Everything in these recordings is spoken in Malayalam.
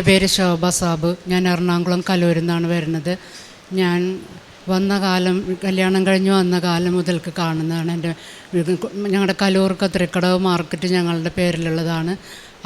എന്റെ പേര് ശോഭ സാബ്. ഞാൻ എറണാകുളം കലൂരിൽ നിന്നാണ് വരുന്നത്. ഞാൻ വന്ന കാലം കല്യാണം കഴിഞ്ഞ് വന്ന കാലം മുതൽക്ക് കാണുന്നതാണ് എന്റെ ഞങ്ങളുടെ കലൂർ കത്തിരിക്കടവ് മാർക്കറ്റ് ഞങ്ങളുടെ പേരിലുള്ളതാണ്.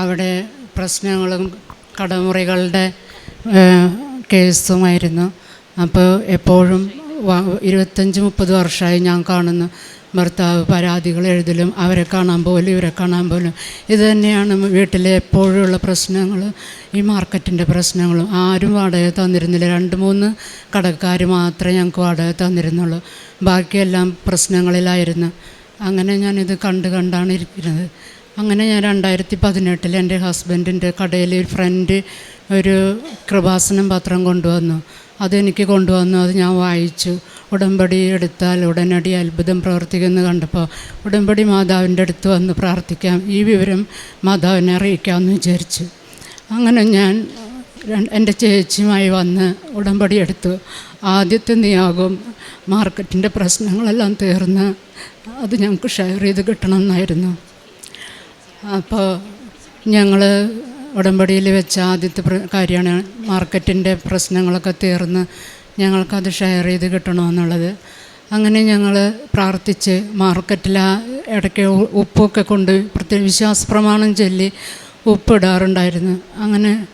അവിടെ പ്രശ്നങ്ങളും കടമുറികളുടെ കേസുമായിരുന്നു. അപ്പോൾ എപ്പോഴും ഇരുപത്തഞ്ച് മുപ്പത് വർഷമായി ഞാൻ കാണുന്നു. ഭർത്താവ് പരാതികൾ എഴുതലും അവരെ കാണാൻ പോലും ഇവരെ കാണാൻ പോലും. ഇത് തന്നെയാണ് വീട്ടിലെ എപ്പോഴുള്ള പ്രശ്നങ്ങൾ ഈ മാർക്കറ്റിന്റെ പ്രശ്നങ്ങളും. ആരും വാടക തന്നിരുന്നില്ല. രണ്ട് മൂന്ന് കടക്കാർ മാത്രമേ ഞങ്ങൾക്ക് വാടക തന്നിരുന്നുള്ളൂ. ബാക്കിയെല്ലാം പ്രശ്നങ്ങളിലായിരുന്നു. അങ്ങനെ ഞാനിത് കണ്ട് കണ്ടാണ് ഇരിക്കുന്നത്. അങ്ങനെ ഞാൻ രണ്ടായിരത്തി പതിനെട്ടിൽ എന്റെ ഹസ്ബൻഡിന്റെ കടയിൽ ഒരു ഫ്രണ്ട് ഒരു കൃപാസനം പത്രം കൊണ്ടുവന്നു. അതെനിക്ക് കൊണ്ടുവന്നു. അത് ഞാൻ വായിച്ചു. ഉടമ്പടി എടുത്താൽ ഉടനടി അത്ഭുതം പ്രവർത്തിക്കുന്നു കണ്ടപ്പോൾ ഉടമ്പടി മാതാവിന്റെ അടുത്ത് വന്ന് പ്രാർത്ഥിക്കാം. ഈ വിവരം മാതാവിനെ അറിയിക്കാമെന്ന് വിചാരിച്ചു. അങ്ങനെ ഞാൻ എന്റെ ചേച്ചിയുമായി വന്ന് ഉടമ്പടി എടുത്തു. ആദ്യത്തെ നിയോഗം മാർക്കറ്റിന്റെ പ്രശ്നങ്ങളെല്ലാം തീർന്ന് അത് ഞങ്ങൾക്ക് ഷെയർ ചെയ്ത് കിട്ടണമെന്നായിരുന്നു. അപ്പോൾ ഞങ്ങൾ ഉടമ്പടിയിൽ വെച്ച ആദ്യത്തെ കാര്യമാണ് മാർക്കറ്റിന്റെ പ്രശ്നങ്ങളൊക്കെ തീർന്ന് ഞങ്ങൾക്കത് ഷെയർ ചെയ്ത് കിട്ടണമെന്നുള്ളത്. അങ്ങനെ ഞങ്ങൾ പ്രാർത്ഥിച്ച് മാർക്കറ്റിൽ ആ ഇടയ്ക്ക് ഉപ്പൊക്കെ കൊണ്ട് പ്രത്യേക വിശ്വാസ പ്രമാണം ചൊല്ലി ഉപ്പിടാറുണ്ടായിരുന്നു. അങ്ങനെ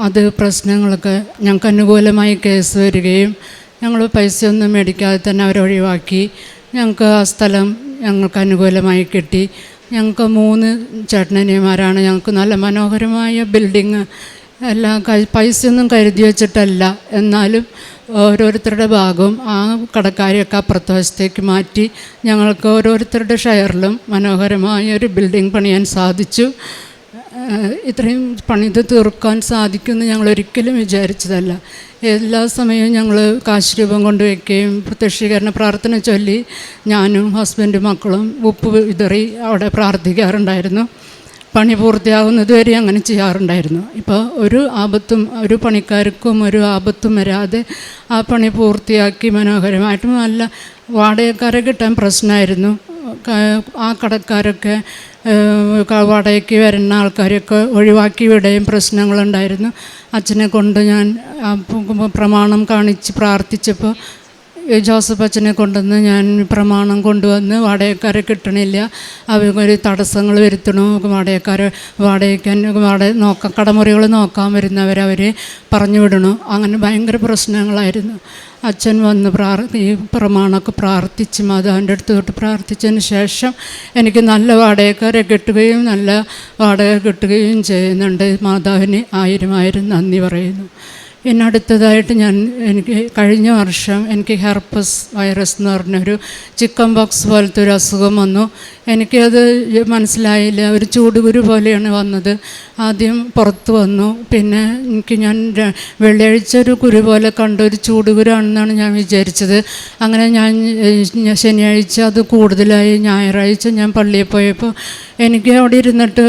അത് പ്രശ്നങ്ങളൊക്കെ ഞങ്ങൾക്ക് അനുകൂലമായി കേസ് വരികയും ഞങ്ങൾ പൈസയൊന്നും മേടിക്കാതെ തന്നെ അവരൊഴിവാക്കി ഞങ്ങൾക്ക് ആ സ്ഥലം ഞങ്ങൾക്ക് അനുകൂലമായി കിട്ടി. ഞങ്ങൾക്ക് മൂന്ന് ചേട്ടനനിയന്മാരാണ്. ഞങ്ങൾക്ക് നല്ല മനോഹരമായ ബിൽഡിങ് എല്ലാം ഒന്നും കരുതി വെച്ചിട്ടല്ല. എന്നാലും ഓരോരുത്തരുടെ ഭാഗവും ആ കടക്കാരെയൊക്കെ അപ്പുറത്തെ വശത്തേക്ക് മാറ്റി ഞങ്ങൾക്ക് ഓരോരുത്തരുടെ ഷെയറിലും മനോഹരമായ ഒരു ബിൽഡിംഗ് പണിയാൻ സാധിച്ചു. ഇത്രയും പണിത് തീർക്കാൻ സാധിക്കുമെന്ന് ഞങ്ങൾ ഒരിക്കലും വിചാരിച്ചതല്ല. എല്ലാ സമയവും ഞങ്ങൾ കാശ് രൂപം കൊണ്ടുവയ്ക്കുകയും പ്രത്യക്ഷീകരണ പ്രാർത്ഥന ചൊല്ലി ഞാനും ഹസ്ബൻഡും മക്കളും ഉപ്പ് വിതറി അവിടെ പ്രാർത്ഥിക്കാറുണ്ടായിരുന്നു. പണി പൂർത്തിയാകുന്നത് വരെ അങ്ങനെ ചെയ്യാറുണ്ടായിരുന്നു. ഇപ്പോൾ ഒരു ആപത്തും ഒരു പണിക്കാർക്കും ഒരു ആപത്തും വരാതെ ആ പണി പൂർത്തിയാക്കി മനോഹരമായിട്ട് നല്ല വാടകക്കാരെ കിട്ടാൻ പ്രശ്നമായിരുന്നു. ആ കടക്കാരൊക്കെ വാടകയ്ക്ക് വരുന്ന ആൾക്കാരെയൊക്കെ ഒഴിവാക്കി വിടുകയും പ്രശ്നങ്ങളുണ്ടായിരുന്നു. അച്ഛനെ കൊണ്ട് ഞാൻ പ്രമാണം കാണിച്ച് പ്രാർത്ഥിച്ചപ്പോൾ ജോസഫ് അച്ഛനെ കൊണ്ടുവന്ന് ഞാൻ പ്രമാണം കൊണ്ടുവന്ന് വാടകക്കാരെ കിട്ടണില്ല. അവർ തടസ്സങ്ങൾ വരുത്തണു. വാടകക്കാരെ വാടകയ്ക്കാൻ വാടക നോക്കാം കടമുറികൾ നോക്കാൻ വരുന്നവരെ അവരെ പറഞ്ഞു വിടണു. അങ്ങനെ ഭയങ്കര പ്രശ്നങ്ങളായിരുന്നു. അച്ഛൻ വന്ന് പ്രാർ ഈ പ്രമാണമൊക്കെ പ്രാർത്ഥിച്ച് മാതാവിന്റെ അടുത്ത് തൊട്ട് പ്രാർത്ഥിച്ചതിന് ശേഷം എനിക്ക് നല്ല വാടകക്കാരെ കിട്ടുകയും നല്ല വാടക കിട്ടുകയും ചെയ്യുന്നുണ്ട്. മാതാവിന് ആയിരം ആയിരം നന്ദി പറയുന്നു. പിന്നെ അടുത്തതായിട്ട് ഞാൻ എനിക്ക് കഴിഞ്ഞ വർഷം എനിക്ക് ഹെർപ്പസ് വൈറസ് എന്ന് പറഞ്ഞൊരു ചിക്കൻ ബോക്സ് പോലത്തെ ഒരു അസുഖം വന്നു. എനിക്കത് മനസ്സിലായില്ല. ഒരു ചൂടുകുരു പോലെയാണ് വന്നത്. ആദ്യം പുറത്ത് വന്നു. പിന്നെ എനിക്ക് ഞാൻ വെള്ളിയാഴ്ച ഒരു കുരു പോലെ കണ്ട ഒരു ചൂടുകുരാണെന്നാണ് ഞാൻ വിചാരിച്ചത്. അങ്ങനെ ഞാൻ ശനിയാഴ്ച അത് കൂടുതലായി ഞായറാഴ്ച ഞാൻ പള്ളിയിൽ പോയപ്പോൾ എനിക്ക് അവിടെ ഇരുന്നിട്ട്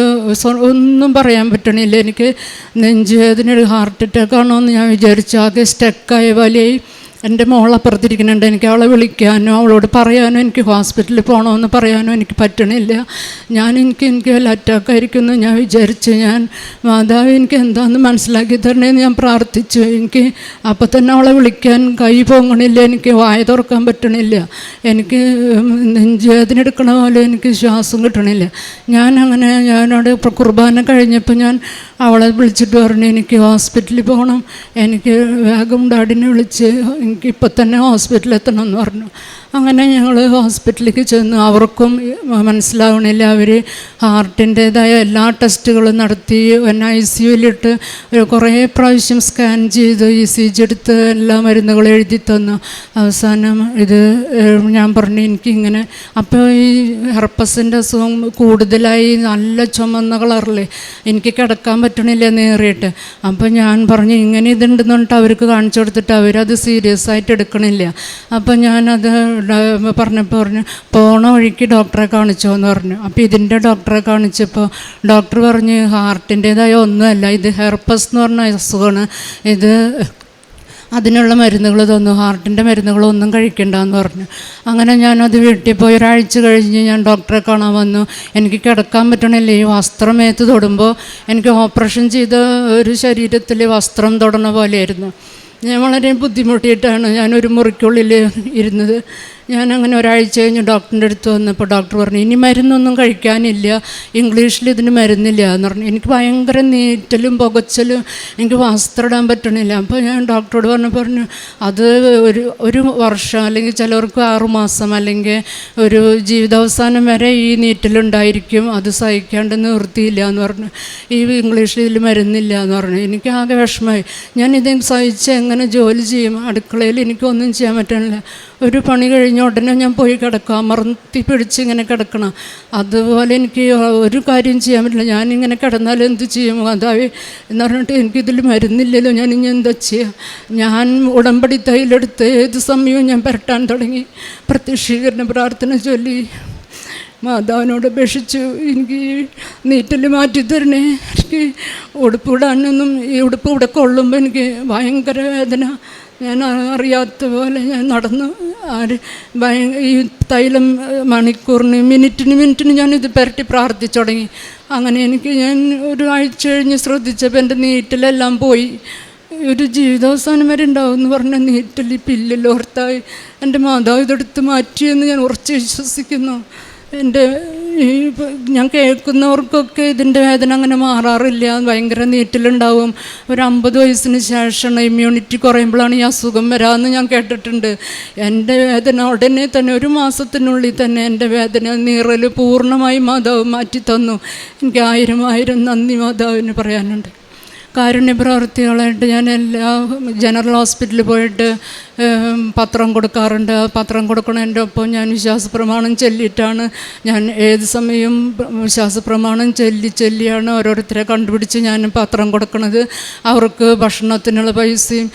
ഒന്നും പറയാൻ പറ്റണില്ല. എനിക്ക് നെഞ്ചുവേദന ഹാർട്ട് അറ്റാക്ക് ആണോ എന്ന് ഞാൻ വിചാരിച്ചു. ആകെ സ്റ്റക്കായ പോലെയായി. എന്റെ മോളപ്പുറത്തിരിക്കുന്നുണ്ട് എനിക്ക് അവളെ വിളിക്കാനോ അവളോട് പറയാനോ എനിക്ക് ഹോസ്പിറ്റലിൽ പോകണമെന്ന് പറയാനോ എനിക്ക് പറ്റണില്ല. ഞാൻ എനിക്ക് എനിക്ക് വല്ല അറ്റാക്ക് ആയിരിക്കുമെന്ന് ഞാൻ വിചാരിച്ചു ഞാൻ മാതാവ് എനിക്ക് എന്താണെന്ന് മനസ്സിലാക്കി തരണേന്ന് ഞാൻ പ്രാർത്ഥിച്ചു. എനിക്ക് അപ്പം തന്നെ അവളെ വിളിക്കാൻ കൈ പൊങ്ങണില്ല എനിക്ക് വായ തുറക്കാൻ പറ്റണില്ല. എനിക്ക് നെഞ്ചുവേദന എടുക്കണ പോലെ എനിക്ക് ശ്വാസം കിട്ടണില്ല. ഞാൻ അങ്ങനെ ഞാനവിടെ കുർബാന കഴിഞ്ഞപ്പോൾ ഞാൻ അവളെ വിളിച്ചിട്ട് പറഞ്ഞു എനിക്ക് ഹോസ്പിറ്റലിൽ പോകണം എനിക്ക് വേഗം ഡാഡിനെ വിളിച്ച് എനിക്ക് ഇപ്പം തന്നെ ഹോസ്പിറ്റലിൽ എത്തണം എന്ന് പറഞ്ഞു. അങ്ങനെ ഞങ്ങൾ ഹോസ്പിറ്റലിലേക്ക് ചെന്നു. അവർക്കും മനസ്സിലാവണില്ല. അവർ ഹാർട്ടിന്റേതായ എല്ലാ ടെസ്റ്റുകളും നടത്തി എന്നെ ഐ സി യുവിലിട്ട് കുറേ പ്രാവശ്യം സ്കാൻ ചെയ്ത് ഇ സി ജി എടുത്ത് എല്ലാ മരുന്നുകളും എഴുതി തന്നു. അവസാനം ഇത് ഞാൻ പറഞ്ഞു എനിക്കിങ്ങനെ അപ്പോൾ ഈ ഹെർപ്പസിന്റെ അസുഖം കൂടുതലായി നല്ല ചുമന്ന കളറിൽ എനിക്ക് കിടക്കാൻ പറ്റണില്ല നേറിയിട്ട് അപ്പം ഞാൻ പറഞ്ഞു ഇങ്ങനെ ഇതുണ്ടെന്ന് പറഞ്ഞിട്ട് അവർക്ക് കാണിച്ചു കൊടുത്തിട്ട് അവരത് സീരിയസ് ആയിട്ട് എടുക്കണില്ല. അപ്പം ഞാനത് പറഞ്ഞപ്പോൾ പറഞ്ഞു പോണ വഴിക്ക് ഡോക്ടറെ കാണിച്ചോ എന്ന് പറഞ്ഞു. അപ്പോൾ ഇതിന്റെ ഡോക്ടറെ കാണിച്ചപ്പോൾ ഡോക്ടർ പറഞ്ഞ് ഹാർട്ടിന്റേതായ ഒന്നുമല്ല ഇത് ഹെർപ്പസ് എന്ന് പറഞ്ഞ അസുഖമാണ് ഇത് അതിനുള്ള മരുന്നുകൾ തന്നു. ഹാർട്ടിന്റെ മരുന്നുകളൊന്നും കഴിക്കണ്ടെന്ന് പറഞ്ഞു. അങ്ങനെ ഞാനത് വീട്ടിൽ പോയി ഒരാഴ്ച കഴിഞ്ഞ് ഞാൻ ഡോക്ടറെ കാണാൻ വന്നു. എനിക്ക് കിടക്കാൻ പറ്റണില്ല. ഈ വസ്ത്രം ഏത്ത് തൊടുമ്പോൾ എനിക്ക് ഓപ്പറേഷൻ ചെയ്ത ഒരു ശരീരത്തിൽ വസ്ത്രം തൊടണ പോലെയായിരുന്നു. ഞാൻ വളരെ ബുദ്ധിമുട്ടിയിട്ടാണ് ഞാനൊരു മുറിക്കുള്ളിൽ ഇരുന്നത്. ഞാൻ അങ്ങനെ ഒരാഴ്ച കഴിഞ്ഞ് ഡോക്ടറിന്റെ അടുത്ത് വന്നപ്പോൾ ഡോക്ടർ പറഞ്ഞു ഇനി മരുന്നൊന്നും കഴിക്കാനില്ല ഇംഗ്ലീഷിൽ ഇതിന് മരുന്നില്ല എന്ന് പറഞ്ഞു. എനിക്ക് ഭയങ്കര നീറ്റലും പുകച്ചലും എനിക്ക് വസ്ത്രം ഇടാൻ പറ്റണില്ല. അപ്പോൾ ഞാൻ ഡോക്ടറോട് പറഞ്ഞു പറഞ്ഞു അത് ഒരു ഒരു വർഷം അല്ലെങ്കിൽ ചിലവർക്ക് ആറുമാസം അല്ലെങ്കിൽ ഒരു ജീവിതാവസാനം വരെ ഈ നീറ്റലുണ്ടായിരിക്കും അത് സഹിക്കാണ്ട് നിർത്തിയില്ല എന്ന് പറഞ്ഞു. ഈ ഇംഗ്ലീഷിൽ ഇതിൽ മരുന്നില്ല എന്ന് പറഞ്ഞു. എനിക്ക് ആകെ വിഷമമായി. ഞാൻ ഇത് സഹിച്ച് എങ്ങനെ ജോലി ചെയ്യും? അടുക്കളയിൽ എനിക്കൊന്നും ചെയ്യാൻ പറ്റണില്ല. ഒരു പണി കഴിഞ്ഞ ഉടനെ ഞാൻ പോയി കിടക്കുക അമർത്തി പിടിച്ച് ഇങ്ങനെ കിടക്കണം. അതുപോലെ എനിക്ക് ഒരു കാര്യം ചെയ്യാൻ പറ്റില്ല. ഞാനിങ്ങനെ കിടന്നാൽ എന്ത് ചെയ്യും? അതായത് എന്ന് പറഞ്ഞിട്ട് എനിക്കിതിൽ മരുന്നില്ലല്ലോ. ഞാൻ ഇനി എന്താ ചെയ്യുക ഞാൻ ഉടമ്പടി തൈലെടുത്ത് ഏത് സമയവും ഞാൻ പുരട്ടാൻ തുടങ്ങി. പ്രത്യക്ഷീകരണ പ്രാർത്ഥന ചൊല്ലി. മാതാവിനോട് അപേക്ഷിച്ചു. എനിക്ക് നീറ്റൽ മാറ്റി തരണേ. എനിക്ക് ഉടുപ്പ് ഇടാനൊന്നും ഈ ഉടുപ്പ് ഇവിടെ കൊള്ളുമ്പോൾ എനിക്ക് ഭയങ്കര വേദന. ഞാൻ അറിയാത്ത പോലെ ഞാൻ നടന്നു. ആര് ഈ തൈലം മണിക്കൂറിന് മിനിറ്റിന് മിനിറ്റിന് ഞാനിത് പുരട്ടി പ്രാർത്ഥിച്ചു തുടങ്ങി. അങ്ങനെ എനിക്ക് ഞാൻ ഒരു ആഴ്ച കഴിഞ്ഞ് ശ്രദ്ധിച്ചപ്പോൾ എന്റെ നീറ്റിലെല്ലാം പോയി. ഒരു ജീവിതാവസാനം വരെ ഉണ്ടാവും എന്ന് പറഞ്ഞ നീറ്റിൽ പില്ലിൽ ഓർത്തായി. എന്റെ മാതാവ് ഇതെടുത്ത് മാറ്റിയെന്ന് ഞാൻ ഉറച്ച് വിശ്വസിക്കുന്നു. എന്റെ ഞാൻ കേൾക്കുന്നവർക്കൊക്കെ ഇതിന്റെ വേദന അങ്ങനെ മാറാറില്ല. ഭയങ്കര നീറ്റിലുണ്ടാവും. ഒരു അമ്പത് വയസ്സിന് ശേഷമാണ് ഇമ്മ്യൂണിറ്റി കുറയുമ്പോഴാണ് ഈ അസുഖം വരാമെന്ന് ഞാൻ കേട്ടിട്ടുണ്ട്. എന്റെ വേദന ഉടനെ തന്നെ ഒരു മാസത്തിനുള്ളിൽ തന്നെ എന്റെ വേദന നീറൽ പൂർണമായി മാതാവ് മാറ്റി തന്നു. എനിക്ക് ആയിരം ആയിരം നന്ദി മാതാവിന് പറയാനുണ്ട്. കാരുണ്യ പ്രവർത്തികളായിട്ട് ഞാൻ എല്ലാ ജനറൽ ഹോസ്പിറ്റലിൽ പോയിട്ട് പത്രം കൊടുക്കാറുണ്ട്. ആ പത്രം കൊടുക്കുന്നതിന്റെ ഒപ്പം ഞാൻ വിശ്വാസപ്രമാണം ചൊല്ലിയിട്ടാണ് ഞാൻ ഏത് സമയവും വിശ്വാസപ്രമാണം ചൊല്ലി ചൊല്ലിയാണ് ഓരോരുത്തരെ കണ്ടുപിടിച്ച് ഞാൻ പത്രം കൊടുക്കുന്നത്. അവർക്ക് ഭക്ഷണത്തിനുള്ള പൈസയും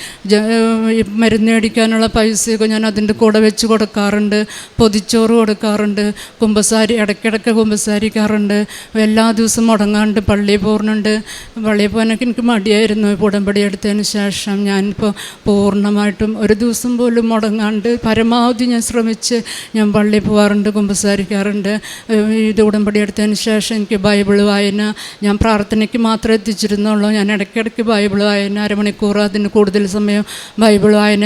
മരുന്ന് മേടിക്കാനുള്ള പൈസയൊക്കെ ഞാൻ അതിന്റെ കൂടെ വെച്ച് കൊടുക്കാറുണ്ട്. പൊതിച്ചോറ് കൊടുക്കാറുണ്ട്. കുമ്പസാരി ഇടയ്ക്കിടയ്ക്ക് കുമ്പസാരിക്കാറുണ്ട്. എല്ലാ ദിവസവും മുടങ്ങാണ്ട് പള്ളിയിൽ പോകുന്നുണ്ട് പള്ളിയിൽ പോകാനൊക്കെ എനിക്ക് മടിയായിരുന്നു. ഉടമ്പടി എടുത്തതിന് ശേഷം ഞാനിപ്പോൾ പൂർണമായിട്ടും ഒരു ദിവസം പോലും മുടങ്ങാണ്ട് പരമാവധി ഞാൻ ശ്രമിച്ച് ഞാൻ പള്ളിയിൽ പോകാറുണ്ട് കുമ്പസാരിക്കാറുണ്ട്. ഇത് ഉടമ്പടി എടുത്തതിന് ശേഷം എനിക്ക് ബൈബിൾ വായന ഞാൻ പ്രാർത്ഥനയ്ക്ക് മാത്രമേ എത്തിച്ചിരുന്നുള്ളൂ. ഞാൻ ഇടയ്ക്കിടയ്ക്ക് ബൈബിൾ വായന അരമണിക്കൂർ അതിന് കൂടുതൽ സമയം ബൈബിൾ വായന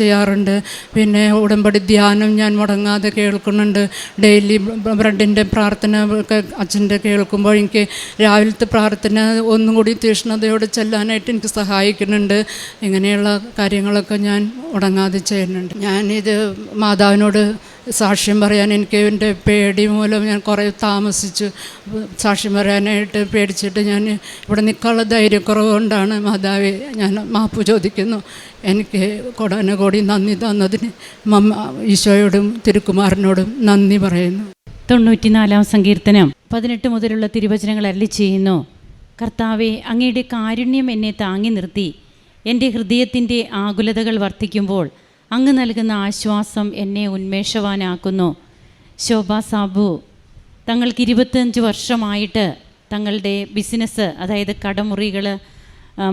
ചെയ്യാറുണ്ട്. പിന്നെ ഉടമ്പടി ധ്യാനം ഞാൻ മുടങ്ങാതെ കേൾക്കുന്നുണ്ട്. ഡെയിലി ബ്രെഡിന്റെ പ്രാർത്ഥന ഒക്കെ അച്ഛന്റെ കേൾക്കുമ്പോൾ എനിക്ക് രാവിലത്തെ പ്രാർത്ഥന ഒന്നും കൂടി തീഷ്ണതയോടെ ചെല്ലാനായിട്ട് എനിക്ക് സഹായിക്കുന്നുണ്ട്. ഇങ്ങനെയുള്ള കാര്യങ്ങളൊക്കെ ഞാൻ ഉടങ്ങാതെ ചെയ്യുന്നുണ്ട്. ഞാനിത് മാതാവിനോട് സാക്ഷ്യം പറയാൻ എനിക്ക് എന്റെ പേടി മൂലം ഞാൻ കുറേ താമസിച്ചു. സാക്ഷ്യം പറയാനായിട്ട് പേടിച്ചിട്ട് ഞാൻ ഇവിടെ നിൽക്കാനുള്ള ധൈര്യക്കുറവ് കൊണ്ടാണ് മാതാവെ ഞാൻ മാപ്പ് ചോദിക്കുന്നു. എനിക്ക് കൊടാനുകൂടി നന്ദി തന്നതിന് മമ്മ ഈശോയോടും തിരുക്കുമാരനോടും നന്ദി പറയുന്നു. തൊണ്ണൂറ്റിനാലാം സങ്കീർത്തനം പതിനെട്ട് മുതലുള്ള തിരുവചനങ്ങൾ അരളി ചെയ്യുന്നു. കർത്താവെ അങ്ങയുടെ കാരുണ്യം എന്നെ താങ്ങി നിർത്തി. എന്റെ ഹൃദയത്തിന്റെ ആകുലതകൾ വർദ്ധിക്കുമ്പോൾ അങ്ങ് നൽകുന്ന ആശ്വാസം എന്നെ ഉന്മേഷവാനാക്കുന്നു. ശോഭ സാബു തങ്ങൾക്ക് ഇരുപത്തഞ്ച് വർഷമായിട്ട് തങ്ങളുടെ ബിസിനസ് അതായത് കടമുറികൾ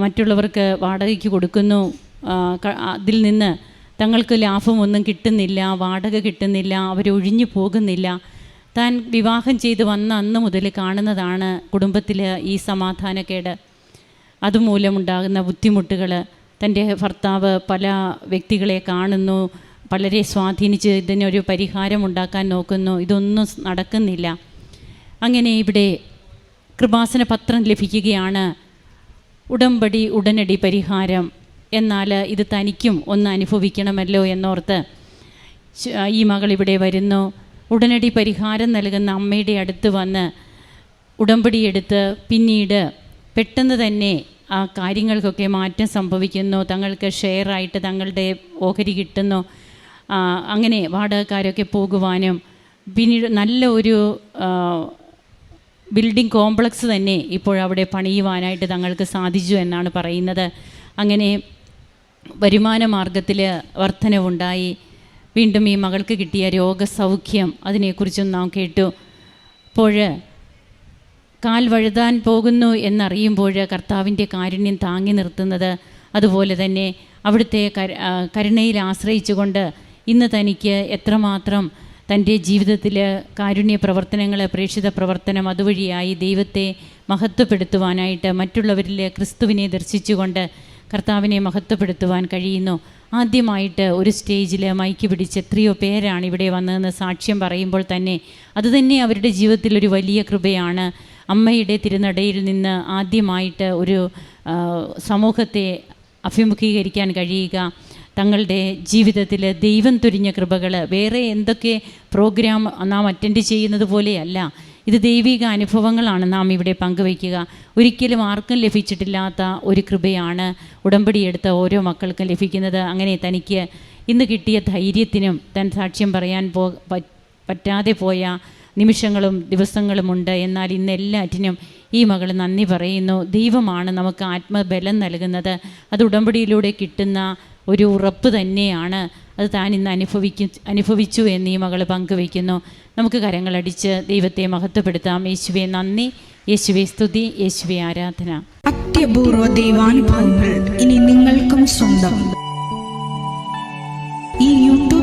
മറ്റുള്ളവർക്ക് വാടകയ്ക്ക് കൊടുക്കുന്നു. അതിൽ നിന്ന് തങ്ങൾക്ക് ലാഭമൊന്നും കിട്ടുന്നില്ല വാടക കിട്ടുന്നില്ല അവരൊഴിഞ്ഞു പോകുന്നില്ല. താൻ വിവാഹം ചെയ്ത് വന്ന അന്ന് മുതൽ കാണുന്നതാണ് കുടുംബത്തിൽ ഈ സമാധാനക്കേട്. അതുമൂലമുണ്ടാകുന്ന ബുദ്ധിമുട്ടുകൾ തന്റെ ഭർത്താവ് പല വ്യക്തികളെ കാണുന്നു വളരെ സ്വാധീനിച്ച് ഇതിനൊരു പരിഹാരം ഉണ്ടാക്കാൻ നോക്കുന്നു ഇതൊന്നും നടക്കുന്നില്ല. അങ്ങനെ ഇവിടെ കൃപാസന പത്രം ലഭിക്കുകയാണ്. ഉടമ്പടി ഉടനടി പരിഹാരം. എന്നാൽ ഇത് തനിക്കും ഒന്ന് അനുഭവിക്കണമല്ലോ എന്നോർത്ത് ഈ മകൾ ഇവിടെ വരുന്നു. ഉടനടി പരിഹാരം നൽകുന്ന അമ്മയുടെ അടുത്ത് വന്ന് ഉടമ്പടിയെടുത്ത് പിന്നീട് പെട്ടെന്ന് തന്നെ ആ കാര്യങ്ങൾക്കൊക്കെ മാറ്റം സംഭവിക്കുന്നു തങ്ങൾക്ക് ഷെയറായിട്ട് തങ്ങളുടെ ഓഹരി കിട്ടുന്നു അങ്ങനെ വാടകക്കാരൊക്കെ പോകുവാനും പിന്നീട് നല്ല ഒരു ബിൽഡിംഗ് കോംപ്ലക്സ് തന്നെ ഇപ്പോൾ അവിടെ പണിയുവാനായിട്ട് തങ്ങൾക്ക് സാധിച്ചു എന്നാണ് പറയുന്നത്. അങ്ങനെ വരുമാന മാർഗത്തിൽ വർധനവുണ്ടായി. വീണ്ടും ഈ മകൾക്ക് കിട്ടിയ രോഗസൗഖ്യം അതിനെക്കുറിച്ചും നാം കേട്ടു. അപ്പോൾ കാൽ വഴുതാൻ പോകുന്നു എന്നറിയുമ്പോൾ കർത്താവിന്റെ കാരുണ്യം താങ്ങി നിർത്തുന്നത് അതുപോലെ തന്നെ അവിടുത്തെ കരുണയിൽ ആശ്രയിച്ചുകൊണ്ട് ഇന്ന് തനിക്ക് എത്രമാത്രം തന്റെ ജീവിതത്തിൽ കാരുണ്യ പ്രവർത്തനങ്ങൾ പ്രേക്ഷിത പ്രവർത്തനം അതുവഴിയായി ദൈവത്തെ മഹത്വപ്പെടുത്തുവാനായിട്ട് മറ്റുള്ളവരിൽ ക്രിസ്തുവിനെ ദർശിച്ചുകൊണ്ട് കർത്താവിനെ മഹത്വപ്പെടുത്തുവാൻ കഴിയുന്നു. ആദ്യമായിട്ട് ഒരു സ്റ്റേജിൽ മൈക്ക് പിടിച്ച് എത്രയോ പേരാണ് ഇവിടെ വന്നതെന്ന് സാക്ഷ്യം പറയുമ്പോൾ തന്നെ അതുതന്നെ അവരുടെ ജീവിതത്തിൽ ഒരു വലിയ കൃപയാണ്. അമ്മയുടെ തിരുനടയിൽ നിന്ന് ആദ്യമായിട്ട് ഒരു സമൂഹത്തെ അഭിമുഖീകരിക്കാൻ കഴിയുക. തങ്ങളുടെ ജീവിതത്തിൽ ദൈവം തുരിഞ്ഞ കൃപകൾ വേറെ എന്തൊക്കെ പ്രോഗ്രാം നാം അറ്റൻഡ് ചെയ്യുന്നത് പോലെയല്ല. ഇത് ദൈവിക അനുഭവങ്ങളാണ് നാം ഇവിടെ പങ്കുവയ്ക്കുക. ഒരിക്കലും ആർക്കും ലഭിച്ചിട്ടില്ലാത്ത ഒരു കൃപയാണ് ഉടമ്പടിയെടുത്ത ഓരോ മക്കൾക്കും ലഭിക്കുന്നത്. അങ്ങനെ തനിക്ക് ഇന്ന് കിട്ടിയ ധൈര്യത്തിനും തൻ സാക്ഷ്യം പറയാൻ പോ പറ്റാതെ പോയ നിമിഷങ്ങളും ദിവസങ്ങളുമുണ്ട് എന്നാൽ ഇന്നെല്ലാറ്റിനും ഈ മകൾ നന്ദി പറയുന്നു. ദൈവമാണ് നമുക്ക് ആത്മബലം നൽകുന്നത്. അത് ഉടമ്പടിയിലൂടെ കിട്ടുന്ന ഒരു ഉറപ്പ് തന്നെയാണ്. അത് താൻ ഇന്ന് അനുഭവിക്കും അനുഭവിച്ചു എന്ന് ഈ മകൾ പങ്കുവയ്ക്കുന്നു. നമുക്ക് കരങ്ങളടിച്ച് ദൈവത്തെ മഹത്വപ്പെടുത്താം. യേശുവെ നന്ദി. യേശുവെ സ്തുതി. യേശുവെ ആരാധന. അത്യപൂർവ ദൈവാനുഭവങ്ങൾ ഇനി നിങ്ങൾക്കും സ്വന്തം. ഈ യൂട്യൂബ്